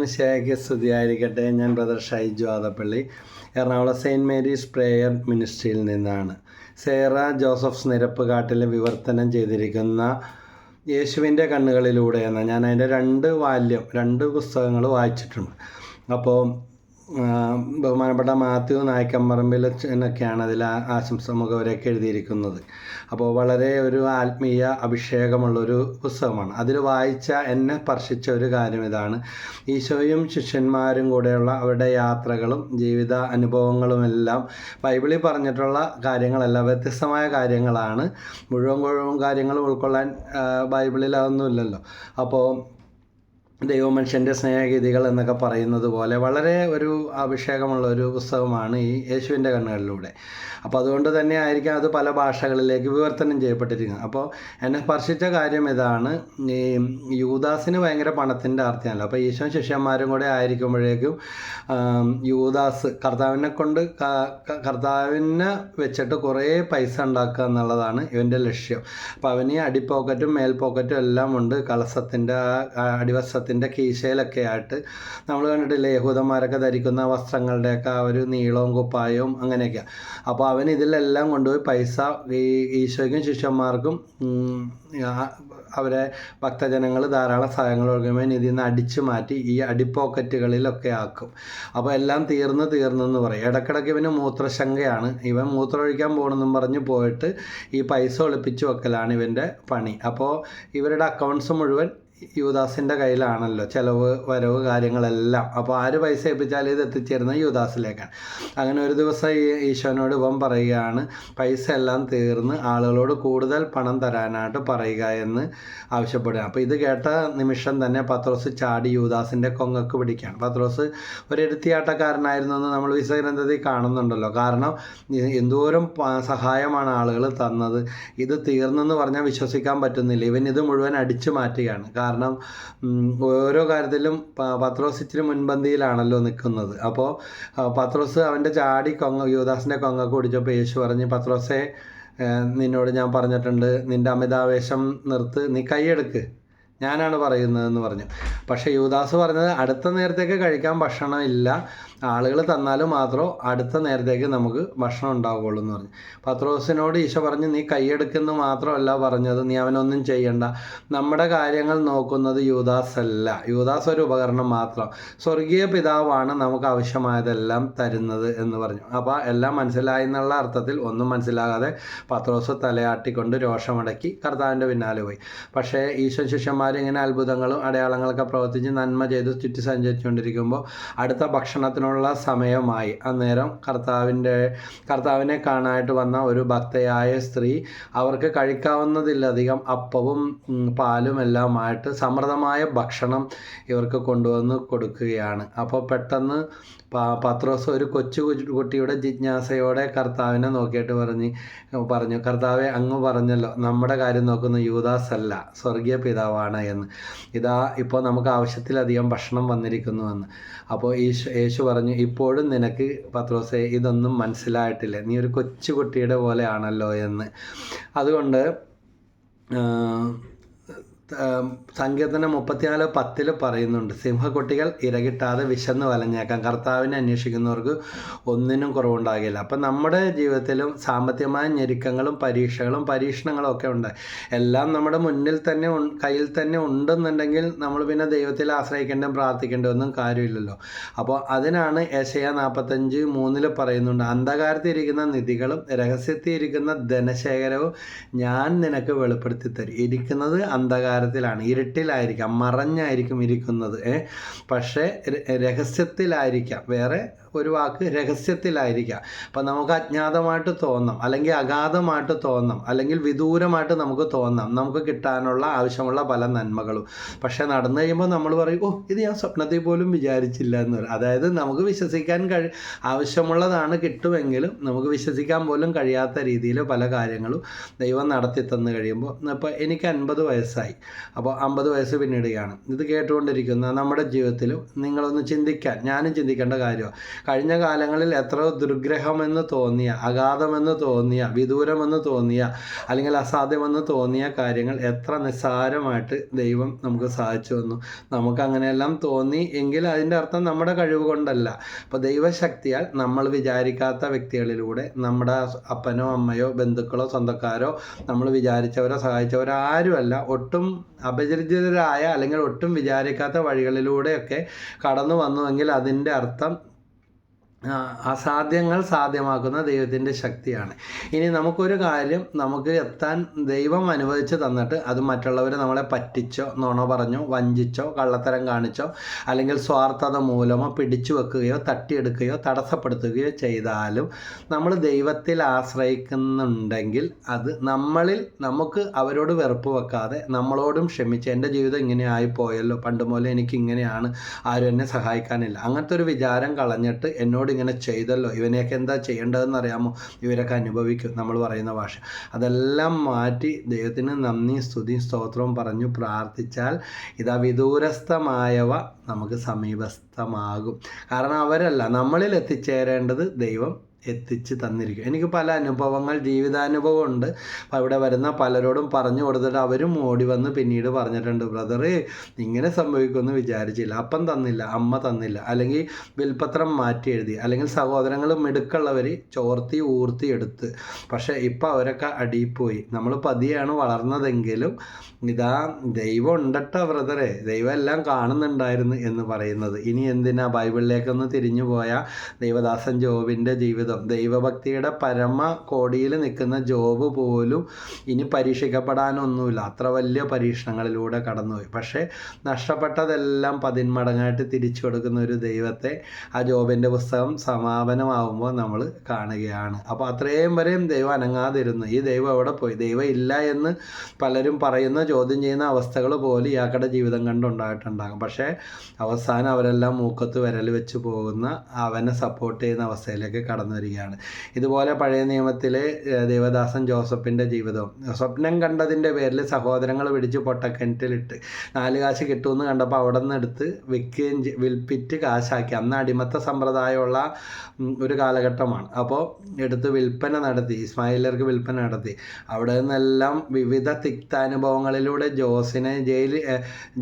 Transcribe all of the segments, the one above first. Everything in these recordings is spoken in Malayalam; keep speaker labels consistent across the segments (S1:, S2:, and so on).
S1: മിശിഹായ്ക്ക് സ്തുതിയായിരിക്കട്ടെ. ഞാൻ brother Shaiju Adappally Ernakulam saint Mary's prayer മിനിസ്ട്രിയിൽ നിന്നാണ്. സേറ ജോസഫ്സ് നിരപ്പുകാട്ടിൽ വിവർത്തനം ചെയ്തിരിക്കുന്ന യേശുവിന്റെ കണ്ണുകളിലൂടെ എന്ന ഞാൻ അതിന്റെ രണ്ട് വാല്യം രണ്ട് പുസ്തകങ്ങൾ വായിച്ചിട്ടുണ്ട്. അപ്പോൾ ബഹുമാനപ്പെട്ട മാത്യു നായ്ക്കമ്പറമ്പിൽ എന്നൊക്കെയാണ് അതിൽ ആശംസ മുഖവരൊക്കെ എഴുതിയിരിക്കുന്നത്. അപ്പോൾ വളരെ ഒരു ആത്മീയ അഭിഷേകമുള്ളൊരു പുസ്തകമാണ്. അതിൽ വായിച്ച എന്നെ സ്പർശിച്ച ഒരു കാര്യം ഇതാണ്. ഈശോയും ശിഷ്യന്മാരും കൂടെയുള്ള അവരുടെ യാത്രകളും ജീവിത അനുഭവങ്ങളുമെല്ലാം ബൈബിളിൽ പറഞ്ഞിട്ടുള്ള കാര്യങ്ങളല്ല വ്യത്യസ്തമായ കാര്യങ്ങളാണ്. മുഴുവൻ മുഴുവൻ കാര്യങ്ങൾ ഉൾക്കൊള്ളാൻ ബൈബിളിൽ അതൊന്നുമില്ലല്ലോ. അപ്പോൾ ദൈവമനുഷ്യന്റെ സ്നേഹഗീതികൾ എന്നൊക്കെ പറയുന്നത് പോലെ വളരെ ഒരു അഭിഷേകമുള്ള ഒരു പുസ്തകമാണ് ഈ യേശുവിന്റെ കണ്ണുകളിലൂടെ. അപ്പോൾ അതുകൊണ്ട് തന്നെ ആയിരിക്കും അത് പല ഭാഷകളിലേക്ക് വിവർത്തനം ചെയ്യപ്പെട്ടിരിക്കുന്നത്. അപ്പോൾ എന്നെ സ്പർശിച്ച കാര്യം ഇതാണ്. ഈ യൂദാസിന് ഭയങ്കര പണത്തിന്റെ ആർത്തിയാണല്ലോ. അപ്പോൾ ഈശോ ശിഷ്യന്മാരും കൂടെ ആയിരിക്കുമ്പോഴേക്കും യൂദാസ് കർത്താവിനെ കൊണ്ട് കർത്താവിനെ വെച്ചിട്ട് കുറേ പൈസ ഉണ്ടാക്കുക എന്നുള്ളതാണ് ഇവന്റെ ലക്ഷ്യം. അപ്പോൾ അവന് അടിപ്പോക്കറ്റും മേൽപ്പോക്കറ്റും എല്ലാം ഉണ്ട്. കളസത്തിന്റെ അടിവസ്ത്രത്തിന്റെ കീശയിലൊക്കെ ആയിട്ട് നമ്മൾ കണ്ടിട്ടില്ലേ യഹൂദന്മാരൊക്കെ ധരിക്കുന്ന വസ്ത്രങ്ങളുടെയൊക്കെ ആ ഒരു നീളവും കുപ്പായവും അങ്ങനെയൊക്കെയാണ് അപ്പോൾ അവൻ ഇതിലെല്ലാം കൊണ്ടുപോയി പൈസ ഈ ഈശോയ്ക്കും ശിഷ്യന്മാർക്കും അവരെ ഭക്തജനങ്ങൾ ധാരാളം സഹായങ്ങൾ കൊടുക്കുമ്പോൾ ഇതിൽ നിന്ന് അടിച്ചു മാറ്റി ഈ അടിപ്പോക്കറ്റുകളിലൊക്കെ ആക്കും. അപ്പോൾ എല്ലാം തീർന്ന് തീർന്നെന്ന് പറയും. ഇടക്കിടയ്ക്ക് ഇവന് മൂത്രശങ്കയാണ്. ഇവൻ മൂത്രമൊഴിക്കാൻ പോകണമെന്നും പറഞ്ഞ് പോയിട്ട് ഈ പൈസ ഒളിപ്പിച്ചു വെക്കലാണ് ഇവന്റെ പണി. അപ്പോൾ ഇവരുടെ അക്കൗണ്ട്സ് മുഴുവൻ യുവദാസിന്റെ കയ്യിലാണല്ലോ ചിലവ് വരവ് കാര്യങ്ങളെല്ലാം. അപ്പോൾ ആര് പൈസ ഏൽപ്പിച്ചാലും ഇത് എത്തിച്ചേരുന്നത് യുവദാസിലേക്കാണ്. അങ്ങനെ ഒരു ദിവസം ഈശോനോട് ഇവൻ പറയുകയാണ് പൈസ എല്ലാം തീർന്ന് ആളുകളോട് കൂടുതൽ പണം തരാനായിട്ട് പറയുക എന്ന് ആവശ്യപ്പെടുക അപ്പോൾ ഇത് കേട്ട നിമിഷം തന്നെ പത്രോസ് ചാടി യുവദാസിന്റെ കൊങ്ങക്ക് പിടിക്കുകയാണ്. പത്രോസ് ഒരു എടുത്തിയാട്ടക്കാരനായിരുന്നു എന്ന് നമ്മൾ വിശഗ്രന്ഥത്തിൽ കാണുന്നുണ്ടല്ലോ. കാരണം എന്തോരം സഹായമാണ് ആളുകൾ തന്നത്. ഇത് തീർന്നെന്ന് പറഞ്ഞാൽ വിശ്വസിക്കാൻ പറ്റുന്നില്ല. ഇവൻ ഇത് മുഴുവൻ അടിച്ചു മാറ്റുകയാണ്. കാരണം ഉം, ഓരോ കാര്യത്തിലും പത്രോസ് ഇച്ചിരി മുൻപന്തിയിലാണല്ലോ നിൽക്കുന്നത് അപ്പോൾ പത്രോസ് അവന്റെ ചാടി കൊങ്ങ യുവദാസിന്റെ കൊങ്ങ കുടിച്ചപ്പോൾ യേശു പറഞ്ഞ് പത്രോസെ നിന്നോട് ഞാൻ പറഞ്ഞിട്ടുണ്ട് നിന്റെ അമിതാവേശം നിർത്ത് നീ കൈയെടുക്ക്. ഞാനാണ് പറയുന്നതെന്ന് പറഞ്ഞു. പക്ഷേ യൂദാസ് പറഞ്ഞത് അടുത്ത നേരത്തേക്ക് കഴിക്കാൻ ഭക്ഷണം ഇല്ല. ആളുകൾ തന്നാലും മാത്രം അടുത്ത നേരത്തേക്ക് നമുക്ക് ഭക്ഷണം ഉണ്ടാവുകയുള്ളൂ എന്ന് പറഞ്ഞു. പത്രോസിനോട് ഈശോ പറഞ്ഞു നീ കൈയെടുക്കുന്ന മാത്രമല്ല പറഞ്ഞത്. നീ അവനൊന്നും ചെയ്യണ്ട. നമ്മുടെ കാര്യങ്ങൾ നോക്കുന്നത് യൂദാസ് അല്ല. യൂദാസ് ഒരു ഉപകരണം മാത്രം. സ്വർഗീയ പിതാവാണ് നമുക്ക് ആവശ്യമായതെല്ലാം തരുന്നത് എന്ന് പറഞ്ഞു. അപ്പോൾ എല്ലാം മനസ്സിലായി എന്നുള്ള അർത്ഥത്തിൽ ഒന്നും മനസ്സിലാകാതെ പത്രോസ് തലയാട്ടിക്കൊണ്ട് രോഷമടക്കി കർത്താവിന്റെ പിന്നാലെ പോയി. പക്ഷേ ഈശോ ശിഷ്യന്മാർ ഇങ്ങനെ അത്ഭുതങ്ങളും അടയാളങ്ങളൊക്കെ പ്രവർത്തിച്ച് നന്മ ചെയ്ത് ചുറ്റി സഞ്ചരിച്ചുകൊണ്ടിരിക്കുമ്പോൾ അടുത്ത ഭക്ഷണത്തിനുള്ള സമയമായി. അന്നേരം കർത്താവിന്റെ കർത്താവിനെ കാണാനായിട്ട് വന്ന ഒരു ഭക്തയായ സ്ത്രീ അവർക്ക് കഴിക്കാവുന്നതിലധികം അപ്പവും പാലും എല്ലാമായിട്ട് സമൃദ്ധമായ ഭക്ഷണം ഇവർക്ക് കൊണ്ടുവന്ന് കൊടുക്കുകയാണ്. അപ്പോൾ പെട്ടെന്ന് പത്രോസ് ഒരു കൊച്ചു കുട്ടിയുടെ ജിജ്ഞാസയോടെ കർത്താവിനെ നോക്കിയിട്ട് പറഞ്ഞ് പറഞ്ഞു കർത്താവെ അങ്ങ് പറഞ്ഞല്ലോ നമ്മുടെ കാര്യം നോക്കുന്ന യൂദാസ് അല്ല സ്വർഗീയ പിതാവാണ്. എന്ന്. ഇതാ ഇപ്പോൾ നമുക്ക് ആവശ്യത്തിലധികം ഭക്ഷണം വന്നിരിക്കുന്നു എന്ന് അപ്പോൾ യേശു യേശു പറഞ്ഞു ഇപ്പോഴും നിനക്ക് പത്രോസെ ഇതൊന്നും മനസ്സിലായിട്ടില്ല. നീ ഒരു കൊച്ചു കുട്ടിയുടെ പോലെയാണല്ലോ എന്ന്. അതുകൊണ്ട് സങ്കീർത്തനം മുപ്പത്തിനാല് പത്തിൽ പറയുന്നുണ്ട് സിംഹക്കുട്ടികൾ ഇരകിട്ടാതെ വിശന്ന് വലഞ്ഞേക്കാം. കർത്താവിനെ അന്വേഷിക്കുന്നവർക്ക് ഒന്നിനും കുറവുണ്ടാകില്ല. അപ്പം നമ്മുടെ ജീവിതത്തിലും സാമ്പത്തികമായ ഞെരുക്കങ്ങളും പരീക്ഷകളും പരീക്ഷണങ്ങളും ഒക്കെ ഉണ്ട്. എല്ലാം നമ്മുടെ മുന്നിൽ തന്നെ കയ്യിൽ തന്നെ ഉണ്ടെന്നുണ്ടെങ്കിൽ നമ്മൾ പിന്നെ ദൈവത്തിൽ ആശ്രയിക്കേണ്ടതും പ്രാർത്ഥിക്കേണ്ട ഒന്നും കാര്യമില്ലല്ലോ. അപ്പോൾ അതിനാണ് ഏശയ നാൽപ്പത്തഞ്ച് മൂന്നിൽ പറയുന്നുണ്ട് അന്ധകാരത്തിരിക്കുന്ന നിധികളും രഹസ്യത്തിൽ ഇരിക്കുന്ന ധനശേഖരവും ഞാൻ നിനക്ക് വെളിപ്പെടുത്തി തരും ഇരിക്കുന്നത് അന്ധകാരത്തിലാണ് ഇരുട്ടിലായിരിക്കാം മറഞ്ഞായിരിക്കും ഇരിക്കുന്നത്. പക്ഷേ രഹസ്യത്തിലായിരിക്കാം. വേറെ ഒരു വാക്ക് രഹസ്യത്തിലായിരിക്കാം. അപ്പം നമുക്ക് അജ്ഞാതമായിട്ട് തോന്നാം അല്ലെങ്കിൽ അഗാധമായിട്ട് തോന്നാം അല്ലെങ്കിൽ വിദൂരമായിട്ട് നമുക്ക് തോന്നാം നമുക്ക് കിട്ടാനുള്ള ആവശ്യമുള്ള പല നന്മകളും. പക്ഷേ നടന്നു കഴിയുമ്പോൾ നമ്മൾ പറയും ഓ ഇത് ഞാൻ സ്വപ്നത്തിൽ പോലും വിചാരിച്ചില്ല എന്ന് പറയും. അതായത് നമുക്ക് വിശ്വസിക്കാൻ കഴി ആവശ്യമുള്ളതാണ് കിട്ടുമെങ്കിലും നമുക്ക് വിശ്വസിക്കാൻ പോലും കഴിയാത്ത രീതിയിൽ പല കാര്യങ്ങളും ദൈവം നടത്തി തന്നു കഴിയുമ്പോൾ ഇപ്പോൾ എനിക്ക് അൻപത് വയസ്സായി. അപ്പോൾ അമ്പത് വയസ്സ് പിന്നിടുകയാണ്. ഇത് കേട്ടുകൊണ്ടിരിക്കുന്ന നമ്മുടെ ജീവിതത്തിലും നിങ്ങളൊന്ന് ചിന്തിക്കാൻ ഞാനും ചിന്തിക്കേണ്ട കാര്യമാണ്. കഴിഞ്ഞ കാലങ്ങളിൽ എത്ര ദുർഗ്രഹമെന്ന് തോന്നിയ അഗാധമെന്ന് തോന്നിയ വിദൂരമെന്ന് തോന്നിയ അല്ലെങ്കിൽ അസാധ്യമെന്ന് തോന്നിയ കാര്യങ്ങൾ എത്ര നിസ്സാരമായിട്ട് ദൈവം നമുക്ക് സാധിച്ചു വന്നു നമുക്ക് അങ്ങനെയെല്ലാം തോന്നി എങ്കിൽ അതിന്റെ അർത്ഥം നമ്മുടെ കഴിവ് കൊണ്ടല്ല. അപ്പോൾ ദൈവശക്തിയാൽ നമ്മൾ വിചാരിക്കാത്ത വ്യക്തികളിലൂടെ നമ്മുടെ അപ്പനോ അമ്മയോ ബന്ധുക്കളോ സ്വന്തക്കാരോ നമ്മൾ വിചാരിച്ചവരോ സഹായിച്ചവരോ ആരുമല്ല. ഒട്ടും അപരിചിതരായ അല്ലെങ്കിൽ ഒട്ടും വിചാരിക്കാത്ത വഴികളിലൂടെയൊക്കെ കടന്നു വന്നുവെങ്കിൽ അതിന്റെ അർത്ഥം അസാധ്യങ്ങൾ സാധ്യമാക്കുന്ന ദൈവത്തിന്റെ ശക്തിയാണ്. ഇനി നമുക്കൊരു കാര്യം നമുക്ക് എത്താൻ ദൈവം അനുവദിച്ച് തന്നിട്ട് അത് മറ്റുള്ളവർ നമ്മളെ പറ്റിച്ചോ നുണ പറഞ്ഞോ വഞ്ചിച്ചോ കള്ളത്തരം കാണിച്ചോ അല്ലെങ്കിൽ സ്വാർത്ഥത മൂലമോ പിടിച്ചു വെക്കുകയോ തട്ടിയെടുക്കുകയോ തടസ്സപ്പെടുത്തുകയോ ചെയ്താലും നമ്മൾ ദൈവത്തിൽ ആശ്രയിക്കുന്നുണ്ടെങ്കിൽ അത് നമ്മളിൽ നമുക്ക് അവരോട് വെറുപ്പ് വെക്കാതെ നമ്മളോടും ക്ഷമിച്ച് എന്റെ ജീവിതം ഇങ്ങനെ ആയിപ്പോയല്ലോ പണ്ട് മുതലേ എനിക്ക് ഇങ്ങനെയാണ് ആരും എന്നെ സഹായിക്കാനില്ല. അങ്ങനത്തെ ഒരു വിചാരം കളഞ്ഞിട്ട് എന്നോട് ഇങ്ങനെ ചെയ്തല്ലോ. ഇവനെയൊക്കെ എന്താ ചെയ്യേണ്ടതെന്ന് അറിയാമോ? ഇവരൊക്കെ അനുഭവിക്കും നമ്മൾ പറയുന്ന ഭാഷ. അതെല്ലാം മാറ്റി ദൈവത്തിന് നന്ദി സ്തുതി സ്തോത്രവും പറഞ്ഞു പ്രാർത്ഥിച്ചാൽ ഇതാ വിദൂരസ്ഥമായവ നമുക്ക് സമീപസ്ഥമാകും. കാരണം അവരല്ല നമ്മളിൽ എത്തിച്ചേരേണ്ടത് ദൈവം എത്തിച്ച് തന്നിരിക്കും. എനിക്ക് പല അനുഭവങ്ങൾ ജീവിതാനുഭവം ഉണ്ട് അവിടെ വരുന്ന പലരോടും പറഞ്ഞു കൊടുത്തിട്ട് അവരും ഓടി വന്ന് പിന്നീട് പറഞ്ഞിട്ടുണ്ട് ബ്രദർ ഇങ്ങനെ സംഭവിക്കുമെന്ന് വിചാരിച്ചില്ല. അപ്പം തന്നില്ല അമ്മ തന്നില്ല. അല്ലെങ്കിൽ വിൽപത്രം മാറ്റി എഴുതി. അല്ലെങ്കിൽ സഹോദരങ്ങൾ മിടുക്കുള്ളവർ ചോർത്തി ഊർത്തി എടുത്ത്. പക്ഷേ ഇപ്പം അവരൊക്കെ അടിയിപ്പോയി. നമ്മൾ പതിയാണ് വളർന്നതെങ്കിലും ഇതാ ദൈവം ഉണ്ടട്ടോ ബ്രദറെ. ദൈവം എല്ലാം കാണുന്നുണ്ടായിരുന്നു എന്ന് പറയുന്നത്. ഇനി എന്തിനാ ബൈബിളിലേക്കൊന്ന് തിരിഞ്ഞു പോയ ദൈവദാസൻ ജോബിന്റെ ജീവിതം ദൈവഭക്തിയുടെ പരമ കോടിയിൽ നിൽക്കുന്ന ജോബ് പോലും ഇനി പരീക്ഷിക്കപ്പെടാനൊന്നുമില്ല. അത്ര വലിയ പരീക്ഷണങ്ങളിലൂടെ കടന്നുപോയി. പക്ഷേ നഷ്ടപ്പെട്ടതെല്ലാം പതിന്മടങ്ങായിട്ട് തിരിച്ചു കൊടുക്കുന്ന ഒരു ദൈവത്തെ ആ ജോബിന്റെ പുസ്തകം സമാപനമാവുമ്പോൾ നമ്മൾ കാണുകയാണ്. അപ്പോൾ അത്രയും വരെയും ദൈവം അനങ്ങാതിരുന്നു. ഈ ദൈവം എവിടെ പോയി? ദൈവം ഇല്ല എന്ന് പലരും പറയുന്ന ചോദ്യം ചെയ്യുന്ന അവസ്ഥകൾ പോലും ഇയാളുടെ ജീവിതം കണ്ടുണ്ടായിട്ടുണ്ടാകും. പക്ഷേ അവസാനം അവരെല്ലാം മൂക്കത്ത് വിരൽ വെച്ച് പോകുന്ന അവനെ സപ്പോർട്ട് ചെയ്യുന്ന അവസ്ഥയിലേക്ക് കടന്നു വരികയാണ് ഇതുപോലെ പഴയ നിയമത്തിലെ ഏഹ്, ദേവദാസൻ ജോസഫിന്റെ ജീവിതവും സ്വപ്നം കണ്ടതിന്റെ പേരിൽ സഹോദരങ്ങൾ പിടിച്ച് പൊട്ടക്കിണറ്റിലിട്ട് നാല് കാശ് കിട്ടുമെന്ന് കണ്ടപ്പോൾ അവിടെ നിന്ന് എടുത്ത് വിൽക്കുകയും വിൽപ്പിറ്റ് കാശാക്കി. അന്ന് അടിമത്ത സമ്പ്രദായമുള്ള ഒരു കാലഘട്ടമാണ്. അപ്പോൾ എടുത്ത് വിൽപ്പന നടത്തി ഇസ്മായിലർക്ക് വിൽപ്പന നടത്തി. അവിടെ നിന്നെല്ലാം വിവിധ തിക്താനുഭവങ്ങളിലൂടെ ജോസിനെ ജയിലിൽ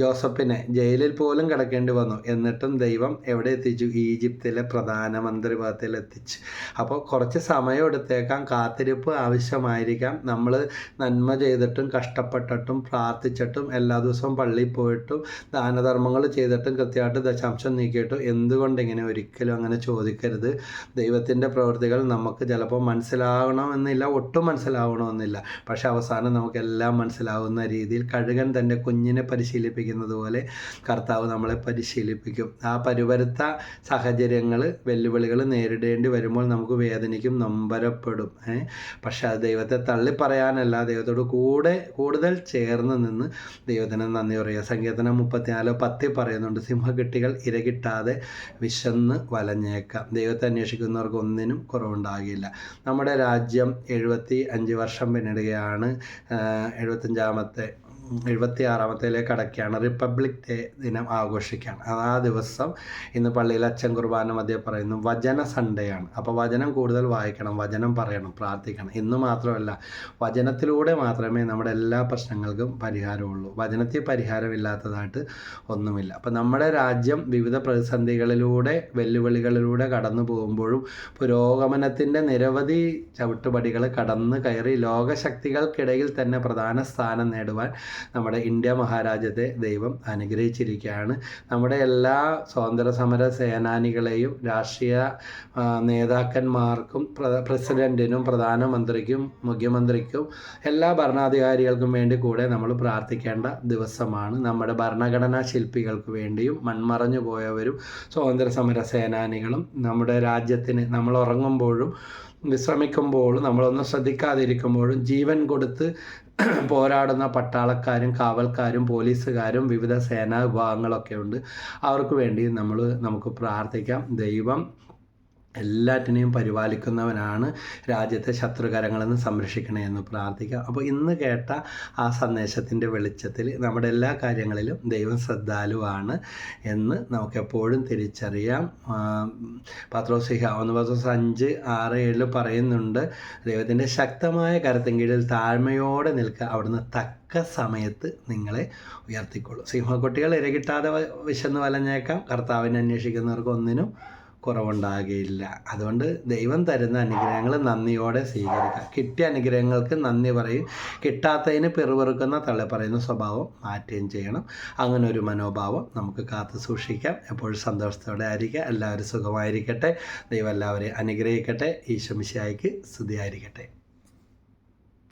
S1: ജോസഫിനെ ജയിലിൽ പോലും കിടക്കേണ്ടി വന്നു. എന്നിട്ടും ദൈവം എവിടെ എത്തിച്ചു? ഈജിപ്തിലെ പ്രധാനമന്ത്രി പദത്തിൽ എത്തിച്ചു. അപ്പോൾ കുറച്ച് സമയം എടുത്തേക്കാം. കാത്തിരിപ്പ് ആവശ്യമായിരിക്കാം. നമ്മൾ നന്മ ചെയ്തിട്ടും കഷ്ടപ്പെട്ടിട്ടും പ്രാർത്ഥിച്ചിട്ടും എല്ലാ ദിവസവും പള്ളിയിൽ പോയിട്ടും ദാനധർമ്മങ്ങൾ ചെയ്തിട്ടും കൃത്യമായിട്ട് ദശാംശം നീക്കിയിട്ടും എന്തുകൊണ്ട് ഇങ്ങനെ ഒരിക്കലും അങ്ങനെ ചോദിക്കരുത്? ദൈവത്തിന്റെ പ്രവൃത്തികൾ നമുക്ക് ചിലപ്പോൾ മനസ്സിലാകണമെന്നില്ല ഒട്ടും മനസ്സിലാവണമെന്നില്ല. പക്ഷെ അവസാനം നമുക്കെല്ലാം മനസ്സിലാവുന്ന രീതിയിൽ കഴുകൻ തന്റെ കുഞ്ഞിനെ പരിശീലിപ്പിക്കുന്നത് പോലെ കർത്താവ് നമ്മളെ പരിശീലിപ്പിക്കും. ആ പരുവരുത്ത സാഹചര്യങ്ങൾ വെല്ലുവിളികൾ നേരിടേണ്ടി വരുമ്പോൾ നമുക്ക് വേദനിക്കും നമ്പരപ്പെടും. ഏഹ് പക്ഷെ അത് ദൈവത്തെ തള്ളി പറയാനല്ല. ദൈവത്തോട് കൂടെ കൂടുതൽ ചേർന്ന് നിന്ന് ദൈവത്തിന് നന്ദി പറയുക. സങ്കീർത്തനം മുപ്പത്തിനാല് പത്തി പറയുന്നുണ്ട് സിംഹകെട്ടികൾ ഇരകിട്ടാതെ വിശന്ന് വലഞ്ഞേക്കാം. ദൈവത്തെ അന്വേഷിക്കുന്നവർക്ക് ഒന്നിനും കുറവുണ്ടാകില്ല. നമ്മുടെ രാജ്യം എഴുപത്തി അഞ്ച് വർഷം പിന്നിടുകയാണ്. എഴുപത്തഞ്ചാമത്തെ എഴുപത്തി ആറാമത്തേലേക്ക് കടക്കുകയാണ്. റിപ്പബ്ലിക് ഡേ ദിനം ആഘോഷിക്കുകയാണ്. ആ ദിവസം ഇന്ന് പള്ളിയിൽ അച്ഛൻ കുർബാന മധ്യ പറയുന്നു. വചന സൺഡേ ആണ്. അപ്പോൾ വചനം കൂടുതൽ വായിക്കണം വചനം പറയണം പ്രാർത്ഥിക്കണം. ഇന്ന് മാത്രമല്ല വചനത്തിലൂടെ മാത്രമേ നമ്മുടെ എല്ലാ പ്രശ്നങ്ങൾക്കും പരിഹാരമുള്ളൂ. വചനത്തിൽ പരിഹാരമില്ലാത്തതായിട്ട് ഒന്നുമില്ല. അപ്പം നമ്മുടെ രാജ്യം വിവിധ പ്രതിസന്ധികളിലൂടെ വെല്ലുവിളികളിലൂടെ കടന്നു പോകുമ്പോഴും പുരോഗമനത്തിന്റെ നിരവധി ചവിട്ടുപടികൾ കടന്ന് കയറി ലോകശക്തികൾക്കിടയിൽ തന്നെ പ്രധാന സ്ഥാനം നേടുവാൻ നമ്മുടെ ഇന്ത്യ മഹാരാജ്യത്തെ ദൈവം അനുഗ്രഹിച്ചിരിക്കുകയാണ്. നമ്മുടെ എല്ലാ സ്വാതന്ത്ര്യ സമര സേനാനികളെയും രാഷ്ട്രീയ നേതാക്കന്മാർക്കും പ്രസിഡന്റിനും പ്രധാനമന്ത്രിക്കും മുഖ്യമന്ത്രിക്കും എല്ലാ ഭരണാധികാരികൾക്കും വേണ്ടി കൂടെ നമ്മൾ പ്രാർത്ഥിക്കേണ്ട ദിവസമാണ്. നമ്മുടെ ഭരണഘടനാ ശില്പികൾക്ക് വേണ്ടിയും മൺമറഞ്ഞു പോയവരും സ്വാതന്ത്ര്യ സമര സേനാനികളും നമ്മുടെ രാജ്യത്തിന് നമ്മൾ ഉറങ്ങുമ്പോഴും വിശ്രമിക്കുമ്പോഴും നമ്മളൊന്നും ശ്രദ്ധിക്കാതിരിക്കുമ്പോഴും ജീവൻ കൊടുത്ത് പോരാടുന്ന പട്ടാളക്കാരും കാവൽക്കാരും പോലീസുകാരും വിവിധ സേനാ വിഭാഗങ്ങളൊക്കെ ഉണ്ട്. അവർക്ക് വേണ്ടി നമ്മൾ നമുക്ക് പ്രാർത്ഥിക്കാം. ദൈവം എല്ലാറ്റിനെയും പരിപാലിക്കുന്നവനാണ് രാജ്യത്തെ ശത്രുകരങ്ങളിൽ നിന്ന് സംരക്ഷിക്കണേ എന്ന് പ്രാർത്ഥിക്കാം അപ്പോൾ ഇന്ന് കേട്ട ആ സന്ദേശത്തിന്റെ വെളിച്ചത്തിൽ നമ്മുടെ എല്ലാ കാര്യങ്ങളിലും ദൈവം ശ്രദ്ധാലുവാണ് എന്ന് നമുക്കെപ്പോഴും തിരിച്ചറിയാം. പത്രോസിഹ ഒന്ന് പത്രോസ് അഞ്ച് ആറ് ഏഴിൽ പറയുന്നുണ്ട് ദൈവത്തിന്റെ ശക്തമായ കരത്തിൻ കീഴിൽ താഴ്മയോടെ നിൽക്കുക അവിടുന്ന് തക്ക സമയത്ത് നിങ്ങളെ ഉയർത്തിക്കൊള്ളൂ. സിംഹക്കുട്ടികൾ ഇരകിട്ടാതെ വിശന്ന് വലഞ്ഞേക്കാം. കർത്താവിനെ അന്വേഷിക്കുന്നവർക്ക് ഒന്നിനും കുറവുണ്ടാകുകയില്ല അതുകൊണ്ട് ദൈവം തരുന്ന അനുഗ്രഹങ്ങൾ നന്ദിയോടെ സ്വീകരിക്കുക. കിട്ടിയ അനുഗ്രഹങ്ങൾക്ക് നന്ദി പറയും. കിട്ടാത്തതിന് പിറുപിറുക്കുന്ന തള്ളി പറയുന്ന സ്വഭാവം മാറ്റുകയും ചെയ്യണം. അങ്ങനെ ഒരു മനോഭാവം നമുക്ക് കാത്തു സൂക്ഷിക്കാം. എപ്പോഴും സന്തോഷത്തോടെ ആയിരിക്കുക. എല്ലാവരും സുഖമായിരിക്കട്ടെ. ദൈവം എല്ലാവരെയും അനുഗ്രഹിക്കട്ടെ. ഈശ്വമിശായിക്ക് സ്തുതിയായിരിക്കട്ടെ.